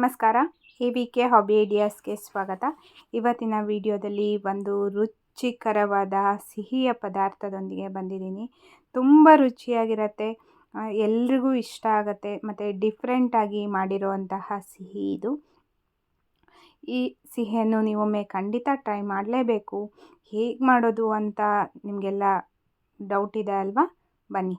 ನಮಸ್ಕಾರ. A V K hobby ಐಡಿಯಾಸ್ಗೆ ಸ್ವಾಗತ. ಇವತ್ತಿನ ವಿಡಿಯೋದಲ್ಲಿ ಒಂದು ರುಚಿಕರವಾದ ಸಿಹಿಯ ಪದಾರ್ಥದೊಂದಿಗೆ ಬಂದಿದ್ದೀನಿ. ತುಂಬ ರುಚಿಯಾಗಿರುತ್ತೆ ಎಲ್ರಿಗೂ ಇಷ್ಟ ಆಗುತ್ತೆ, ಮತ್ತು ಡಿಫ್ರೆಂಟಾಗಿ ಮಾಡಿರುವಂತಹ ಸಿಹಿ ಇದು. ಈ ಸಿಹಿಯನ್ನು ನೀವೊಮ್ಮೆ ಖಂಡಿತ ಟ್ರೈ ಮಾಡಲೇಬೇಕು. ಹೇಗೆ ಮಾಡೋದು ಅಂತ ನಿಮಗೆಲ್ಲ ಡೌಟ್ ಇದೆ ಅಲ್ವಾ? ಬನ್ನಿ.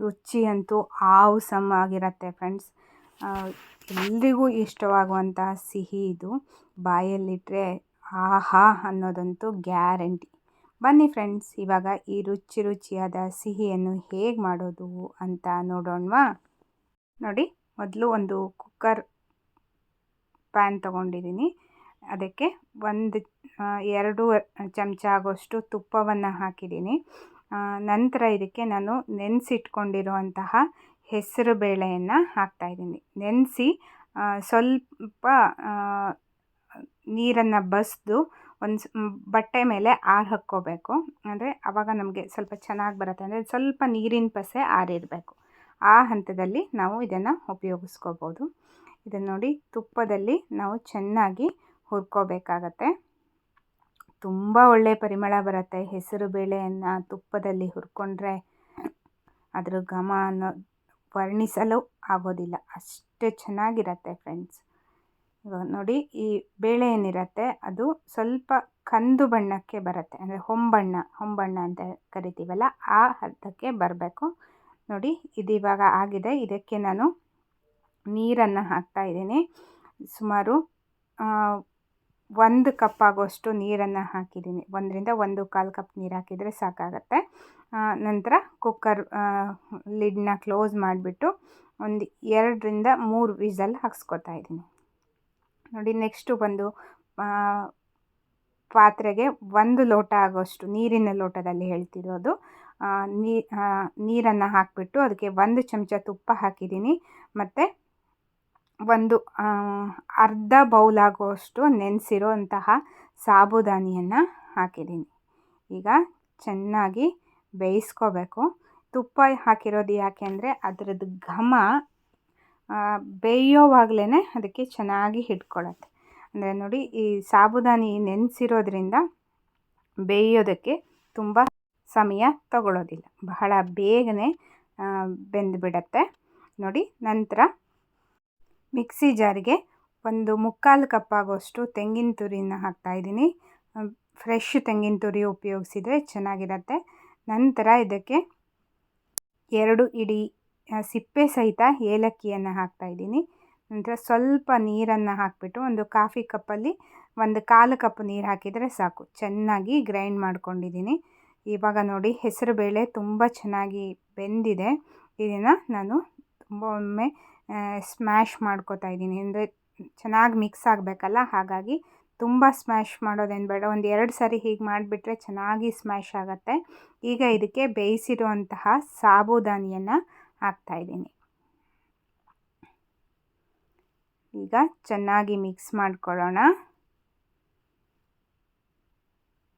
ರುಚಿ ಅಂತೂ ಆವ್ಸಮ್ ಆಗಿರುತ್ತೆ ಫ್ರೆಂಡ್ಸ್ ಎಲ್ರಿಗೂ ಇಷ್ಟವಾಗುವಂತಹ ಸಿಹಿ ಇದು. ಬಾಯಲ್ಲಿಟ್ಟರೆ ಆಹಾ ಅನ್ನೋದಂತೂ ಗ್ಯಾರಂಟಿ. ಬನ್ನಿ ಫ್ರೆಂಡ್ಸ್, ಇವಾಗ ಈ ರುಚಿ ರುಚಿಯಾದ ಸಿಹಿಯನ್ನು ಹೇಗೆ ಮಾಡೋದು ಅಂತ ನೋಡೋಣವಾ? ನೋಡಿ, ಮೊದಲು ಒಂದು ಕುಕ್ಕರ್ ಪ್ಯಾನ್ ತಗೊಂಡಿದ್ದೀನಿ. ಅದಕ್ಕೆ ಒಂದು ಎರಡು ಚಮಚ ಆಗೋಷ್ಟು ತುಪ್ಪವನ್ನು ಹಾಕಿದ್ದೀನಿ. ನಂತರ ಇದಕ್ಕೆ ನಾನು ನೆನೆಸಿಟ್ಕೊಂಡಿರುವಂತಹ ಹೆಸರು ಬೇಳೆಯನ್ನು ಹಾಕ್ತಾಯಿದ್ದೀನಿ ನೆನೆಸಿ ಸ್ವಲ್ಪ ನೀರನ್ನು ಬಸಿದು ಒಂದು ಬಟ್ಟೆ ಮೇಲೆ ಆರು ಹಾಕ್ಕೋಬೇಕು. ಅಂದರೆ ಆವಾಗ ನಮಗೆ ಸ್ವಲ್ಪ ಚೆನ್ನಾಗಿ ಬರುತ್ತೆ. ಅಂದರೆ ಸ್ವಲ್ಪ ನೀರಿನ ಪಸೆ ಆರಿರಬೇಕು. ಆ ಹಂತದಲ್ಲಿ ನಾವು ಇದನ್ನು ಉಪಯೋಗಿಸ್ಕೋಬೋದು. ಇದನ್ನು ನೋಡಿ ತುಪ್ಪದಲ್ಲಿ ನಾವು ಚೆನ್ನಾಗಿ ಹುರ್ಕೋಬೇಕಾಗತ್ತೆ. ತುಂಬ ಒಳ್ಳೆಯ ಪರಿಮಳ ಬರುತ್ತೆ. ಹೆಸರು ಬೇಳೆಯನ್ನು ತುಪ್ಪದಲ್ಲಿ ಹುರ್ಕೊಂಡ್ರೆ ಅದರ ಘಮ ಅನ್ನೋ ವರ್ಣಿಸಲು ಆಗೋದಿಲ್ಲ. ಅಷ್ಟು ಚೆನ್ನಾಗಿರತ್ತೆ ಫ್ರೆಂಡ್ಸ್ ಇವಾಗ ನೋಡಿ, ಈ ಬೇಳೆ ಏನಿರುತ್ತೆ, ಅದು ಸ್ವಲ್ಪ ಕಂದು ಬಣ್ಣಕ್ಕೆ ಬರುತ್ತೆ. ಅಂದರೆ ಹೊಂಬಣ್ಣ ಹೊಂಬಣ್ಣ ಅಂತ ಕರಿತೀವಲ್ಲ, ಆ ಹಂತಕ್ಕೆ ಬರಬೇಕು. ನೋಡಿ, ಇದು ಇವಾಗ ಆಗಿದೆ. ಇದಕ್ಕೆ ನಾನು ನೀರನ್ನು ಹಾಕ್ತಾ ಇದ್ದೀನಿ. ಸುಮಾರು ಒಂದು ಕಪ್ ಆಗೋಷ್ಟು ನೀರನ್ನು ಹಾಕಿದ್ದೀನಿ. ಒಂದರಿಂದ ಒಂದು ಕಾಲು ಕಪ್ ನೀರು ಹಾಕಿದರೆ ಸಾಕಾಗತ್ತೆ. ನಂತರ ಕುಕ್ಕರ್ ಲಿಡ್ನ ಕ್ಲೋಸ್ ಮಾಡಿಬಿಟ್ಟು ಒಂದು ಎರಡರಿಂದ ಮೂರು ವಿಸಲ್ ಹಾಕ್ಸ್ಕೊತಾ ಇದ್ದೀನಿ. ನೋಡಿ ನೆಕ್ಸ್ಟು ಬಂದು ಆ, ಪಾತ್ರೆಗೆ ಒಂದು ಲೋಟ ಆಗೋಷ್ಟು ನೀರಿನ ಲೋಟದಲ್ಲಿ ಹೇಳ್ತಿರೋದು. ನೀರನ್ನು ಹಾಕಿಬಿಟ್ಟು ಅದಕ್ಕೆ ಒಂದು ಚಮಚ ತುಪ್ಪ ಹಾಕಿದ್ದೀನಿ. ಮತ್ತು ಒಂದು ಅರ್ಧ ಬೌಲ್ ಆಗುವಷ್ಟು ನೆನೆಸಿರೋಂತಹ ಸಾಬುದಾನಿಯನ್ನು ಹಾಕಿದ್ದೀನಿ. ಈಗ ಚೆನ್ನಾಗಿ ಬೇಯಿಸ್ಕೋಬೇಕು. ತುಪ್ಪ ಹಾಕಿರೋದು ಯಾಕೆ ಅಂದರೆ ಅದರದ್ದು ಘಮ ಬೇಯೋವಾಗಲೇ ಅದಕ್ಕೆ ಚೆನ್ನಾಗಿ ಹಿಡ್ಕೊಳ್ಳುತ್ತೆ ಅಂದರೆ ನೋಡಿ ಈ ಸಾಬುದಾನಿ ನೆನೆಸಿರೋದ್ರಿಂದ ಬೇಯೋದಕ್ಕೆ ತುಂಬ ಸಮಯ ತಗೊಳ್ಳೋದಿಲ್ಲ ಬಹಳ ಬೇಗನೆ ಬೆಂದುಬಿಡತ್ತೆ. ನೋಡಿ ನಂತರ ಮಿಕ್ಸಿ ಜಾರಿಗೆ ಒಂದು ಮುಕ್ಕಾಲು ಕಪ್ ಆಗೋಷ್ಟು ತೆಂಗಿನ ತುರಿನ ಹಾಕ್ತಾಯಿದ್ದೀನಿ ಫ್ರೆಶ್ ತೆಂಗಿನ ತುರಿ ಉಪಯೋಗಿಸಿದರೆ ಚೆನ್ನಾಗಿರತ್ತೆ. ನಂತರ ಇದಕ್ಕೆ ಎರಡು ಇಡಿ ಸಿಪ್ಪೆ ಸಹಿತ ಏಲಕ್ಕಿಯನ್ನು ಹಾಕ್ತಾಯಿದ್ದೀನಿ ನಂತರ ಸ್ವಲ್ಪ ನೀರನ್ನು ಹಾಕಿಬಿಟ್ಟು ಒಂದು ಕಾಫಿ ಕಪ್ಪಲ್ಲಿ ಒಂದು ಕಾಲು ಕಪ್ ನೀರು ಹಾಕಿದರೆ ಸಾಕು. ಚೆನ್ನಾಗಿ ಗ್ರೈಂಡ್ ಮಾಡ್ಕೊಂಡಿದ್ದೀನಿ. ಇವಾಗ ನೋಡಿ ಹೆಸರು ಬೇಳೆ ತುಂಬ ಚೆನ್ನಾಗಿ ಬೆಂದಿದೆ. ಇದನ್ನು ನಾನು ತುಂಬ ಒಮ್ಮೆ ಸ್ಮ್ಯಾಶ್ ಮಾಡ್ಕೋತಾ ಇದ್ದೀನಿ. ಅಂದರೆ ಚೆನ್ನಾಗಿ ಮಿಕ್ಸ್ ಆಗಬೇಕಲ್ಲ? ಹಾಗಾಗಿ ತುಂಬ ಸ್ಮ್ಯಾಶ್ ಮಾಡೋದೇನು ಬೇಡ. ಒಂದು ಎರಡು ಸಾರಿ ಹೀಗೆ ಮಾಡಿಬಿಟ್ರೆ ಚೆನ್ನಾಗಿ ಸ್ಮ್ಯಾಶ್ ಆಗುತ್ತೆ. ಈಗ ಇದಕ್ಕೆ ಬೇಯಿಸಿರುವಂತಹ ಸಾಬುದಾನಿಯನ್ನು ಹಾಕ್ತಾಯಿದ್ದೀನಿ ಈಗ ಚೆನ್ನಾಗಿ ಮಿಕ್ಸ್ ಮಾಡ್ಕೊಳ್ಳೋಣ.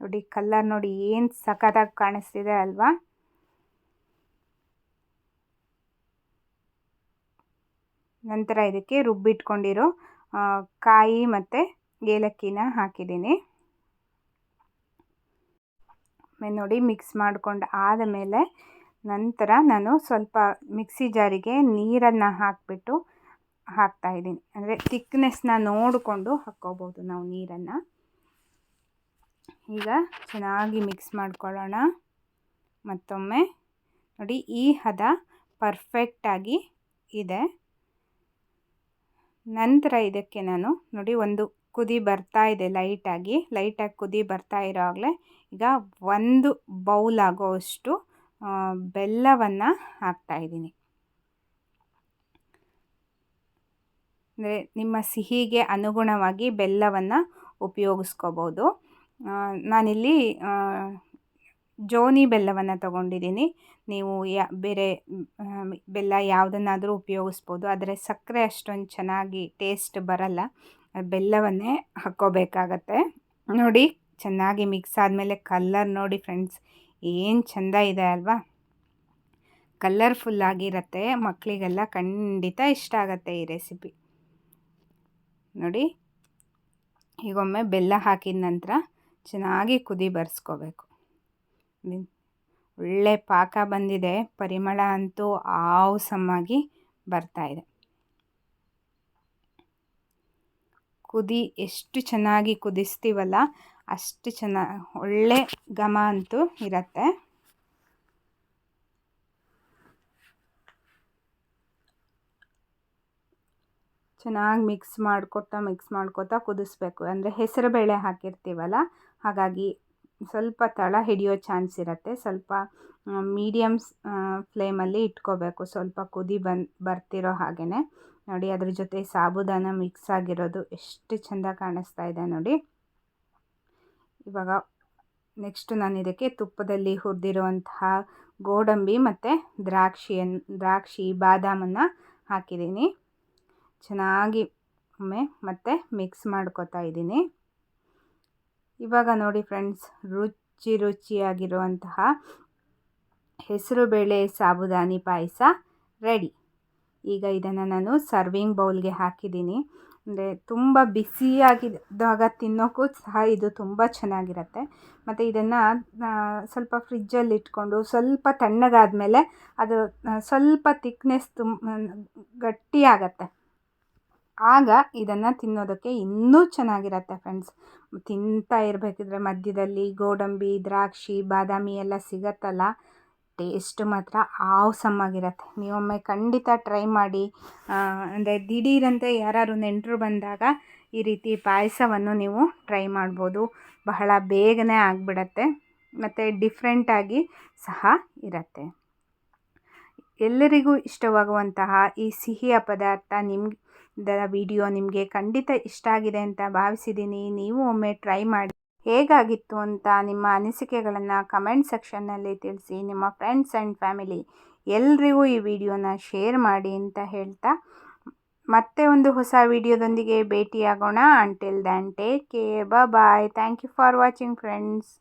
ನೋಡಿ ಕಲ್ಲರ್ ನೋಡಿ ಏನು ಸಖತ್ತಾಗಿ ಕಾಣಿಸ್ತಿದೆ ಅಲ್ವಾ? ನಂತರ ಇದಕ್ಕೆ ರುಬ್ಬಿಟ್ಕೊಂಡಿರೋ ಕಾಯಿ ಮತ್ತು ಏಲಕ್ಕಿನ ಹಾಕಿದ್ದೀನಿ. ನೋಡಿ ಮಿಕ್ಸ್ ಮಾಡ್ಕೊಂಡು ಆದಮೇಲೆ ನಂತರ ನಾನು ಸ್ವಲ್ಪ ಮಿಕ್ಸಿ ಜಾರಿಗೆ ನೀರನ್ನು ಹಾಕಿಬಿಟ್ಟು ಹಾಕ್ತಾಯಿದ್ದೀನಿ ಅಂದರೆ ತಿಕ್ನೆಸ್ನ ನೋಡಿಕೊಂಡು ಹಾಕ್ಕೋಬೋದು ನಾವು ನೀರನ್ನು. ಈಗ ಚೆನ್ನಾಗಿ ಮಿಕ್ಸ್ ಮಾಡ್ಕೊಳ್ಳೋಣ. ಮತ್ತೊಮ್ಮೆ ನೋಡಿ ಈ ಹದ ಪರ್ಫೆಕ್ಟಾಗಿ ಇದೆ. ನಂತರ ಇದಕ್ಕೆ ನಾನು ನೋಡಿ ಒಂದು ಕುದಿ ಬರ್ತಾ ಇದೆ ಲೈಟಾಗಿ. ಲೈಟಾಗಿ ಕುದಿ ಬರ್ತಾ ಇರೋವಾಗಲೇ ಈಗ ಒಂದು ಬೌಲ್ ಆಗೋವಷ್ಟು ಬೆಲ್ಲವನ್ನು ಹಾಕ್ತಾಯಿದ್ದೀನಿ ಅಂದರೆ ನಿಮ್ಮ ಸಿಹಿಗೆ ಅನುಗುಣವಾಗಿ ಬೆಲ್ಲವನ್ನು ಉಪಯೋಗಿಸ್ಕೋಬೋದು. ನಾನಿಲ್ಲಿ ಜೋನಿ ಬೆಲ್ಲವನ್ನು ತೊಗೊಂಡಿದ್ದೀನಿ. ನೀವು ಯಾ, ಬೇರೆ ಬೆಲ್ಲ ಯಾವುದನ್ನಾದರೂ ಉಪಯೋಗಿಸ್ಬೋದು. ಆದರೆ ಸಕ್ಕರೆ ಅಷ್ಟೊಂದು ಚೆನ್ನಾಗಿ ಟೇಸ್ಟ್ ಬರಲ್ಲ. ಬೆಲ್ಲವನ್ನೇ ಹಾಕ್ಕೋಬೇಕಾಗತ್ತೆ. ನೋಡಿ, ಚೆನ್ನಾಗಿ ಮಿಕ್ಸ್ ಆದಮೇಲೆ ಕಲ್ಲರ್ ನೋಡಿ ಫ್ರೆಂಡ್ಸ್ ಏನು ಚೆಂದ ಇದೆ ಅಲ್ವಾ? ಕಲ್ಲರ್ಫುಲ್ಲಾಗಿರತ್ತೆ ಮಕ್ಕಳಿಗೆಲ್ಲ ಖಂಡಿತ ಇಷ್ಟ ಆಗುತ್ತೆ ಈ ರೆಸಿಪಿ ನೋಡಿ, ಈಗೊಮ್ಮೆ ಬೆಲ್ಲ ಹಾಕಿದ ನಂತರ ಚೆನ್ನಾಗಿ ಕುದಿ ಬರ್ಸ್ಕೋಬೇಕು. ಒಳ್ಳೆ ಪಾಕ ಬಂದಿದೆ. ಪರಿಮಳ ಅಂತೂ ಆವಸಮ್ಮಾಗಿ ಬರ್ತಾಯಿದೆ ಕುದಿ, ಎಷ್ಟು ಚೆನ್ನಾಗಿ ಕುದಿಸ್ತೀವಲ್ಲ, ಅಷ್ಟು ಚೆನ್ನ, ಒಳ್ಳೆ ಘಮ ಅಂತೂ ಇರುತ್ತೆ. ಚೆನ್ನಾಗಿ ಮಿಕ್ಸ್ ಮಾಡ್ಕೊತಾ ಮಿಕ್ಸ್ ಮಾಡ್ಕೊತಾ ಕುದಿಸ್ಬೇಕು. ಅಂದರೆ ಹೆಸರು ಬೇಳೆ ಹಾಕಿರ್ತೀವಲ್ಲ, ಹಾಗಾಗಿ ಸ್ವಲ್ಪ ತಳ ಹಿಡಿಯೋ ಚಾನ್ಸ್ ಇರುತ್ತೆ. ಸ್ವಲ್ಪ ಮೀಡಿಯಮ್ ಫ್ಲೇಮಲ್ಲಿ ಇಟ್ಕೋಬೇಕು. ಸ್ವಲ್ಪ ಕುದಿ ಬಂದು, ಬರ್ತಿರೋ ಹಾಗೆಯೇ ನೋಡಿ, ಅದ್ರ ಜೊತೆ ಸಾಬುದಾನ ಮಿಕ್ಸ್ ಆಗಿರೋದು ಎಷ್ಟು ಚೆಂದ ಕಾಣಿಸ್ತಾ ಇದೆ ನೋಡಿ. ಇವಾಗ ನೆಕ್ಸ್ಟ್ ನಾನು ಇದಕ್ಕೆ ತುಪ್ಪದಲ್ಲಿ ಹುರಿದಿರುವಂತಹ ಗೋಡಂಬಿ ಮತ್ತು ದ್ರಾಕ್ಷಿಯನ್ನು ದ್ರಾಕ್ಷಿ, ಬಾದಾಮನ್ನು ಹಾಕಿದ್ದೀನಿ. ಚೆನ್ನಾಗಿ ಒಮ್ಮೆ ಮತ್ತೆ ಮಿಕ್ಸ್ ಮಾಡ್ಕೊತಾ ಇದ್ದೀನಿ. ಇವಾಗ ನೋಡಿ ಫ್ರೆಂಡ್ಸ್, ರುಚಿ ರುಚಿಯಾಗಿರುವಂತಹ ಹೆಸರುಬೇಳೆ ಸಾಬುದಾನಿ ಪಾಯಸ ರೆಡಿ. ಈಗ ಇದನ್ನು ನಾನು ಸರ್ವಿಂಗ್ ಬೌಲ್ಗೆ ಹಾಕಿದ್ದೀನಿ. ಅಂದರೆ ತುಂಬ ಬಿಸಿಯಾಗಿದ್ದಾಗ ತಿನ್ನೋಕ್ಕೂ ಸಹ ಇದು ತುಂಬ ಚೆನ್ನಾಗಿರುತ್ತೆ. ಮತ್ತು ಇದನ್ನು ಸ್ವಲ್ಪ ಫ್ರಿಜ್ಜಲ್ಲಿ ಇಟ್ಕೊಂಡು ಸ್ವಲ್ಪ ತಣ್ಣಗಾದಮೇಲೆ ಅದು ಸ್ವಲ್ಪ ತಿಕ್ನೆಸ್ ತುಂಬ ಗಟ್ಟಿಯಾಗತ್ತೆ. ಆಗ ಇದನ್ನು ತಿನ್ನೋದಕ್ಕೆ ಇನ್ನೂ ಚೆನ್ನಾಗಿರುತ್ತೆ ಫ್ರೆಂಡ್ಸ್ ತಿಂತಾ ಇರಬೇಕಿದ್ರೆ ಮಧ್ಯದಲ್ಲಿ ಗೋಡಂಬಿ, ದ್ರಾಕ್ಷಿ, ಬಾದಾಮಿ ಎಲ್ಲ ಸಿಗತ್ತಲ್ಲ ಟೇಸ್ಟ್ ಮಾತ್ರ ಆವಸಮ್ಮಾಗಿರತ್ತೆ ನೀವೊಮ್ಮೆ ಖಂಡಿತ ಟ್ರೈ ಮಾಡಿ ಅಂದರೆ ದಿಢೀರಂತೆ ಯಾರಾದ್ರು ನೆಂಟರು ಬಂದಾಗ ಈ ರೀತಿ ಪಾಯಸವನ್ನು ನೀವು ಟ್ರೈ ಮಾಡ್ಬೋದು. ಬಹಳ ಬೇಗನೆ ಆಗಿಬಿಡತ್ತೆ, ಮತ್ತು ಡಿಫ್ರೆಂಟಾಗಿ ಸಹ ಇರುತ್ತೆ. ಎಲ್ಲರಿಗೂ ಇಷ್ಟವಾಗುವಂತಹ ಈ ಸಿಹಿಯ ಪದಾರ್ಥ ನಿಮ್ಗೆ ದ ವಿಡಿಯೋ ನಿಮಗೆ ಖಂಡಿತ ಇಷ್ಟ ಆಗಿದೆ ಅಂತ ಭಾವಿಸಿದ್ದೀನಿ. ನೀವು ಒಮ್ಮೆ ಟ್ರೈ ಮಾಡಿ. ಹೇಗಾಗಿತ್ತು ಅಂತ ನಿಮ್ಮ ಅನಿಸಿಕೆಗಳನ್ನು ಕಮೆಂಟ್ ಸೆಕ್ಷನ್ನಲ್ಲಿ ತಿಳಿಸಿ. ನಿಮ್ಮ ಫ್ರೆಂಡ್ಸ್ ಆ್ಯಂಡ್ ಫ್ಯಾಮಿಲಿ ಎಲ್ರಿಗೂ ಈ ವಿಡಿಯೋನ ಶೇರ್ ಮಾಡಿ ಅಂತ ಹೇಳ್ತಾ, ಮತ್ತೆ ಒಂದು ಹೊಸ ವಿಡಿಯೋದೊಂದಿಗೆ ಭೇಟಿಯಾಗೋಣ. Until then take care bye thank you for watching friends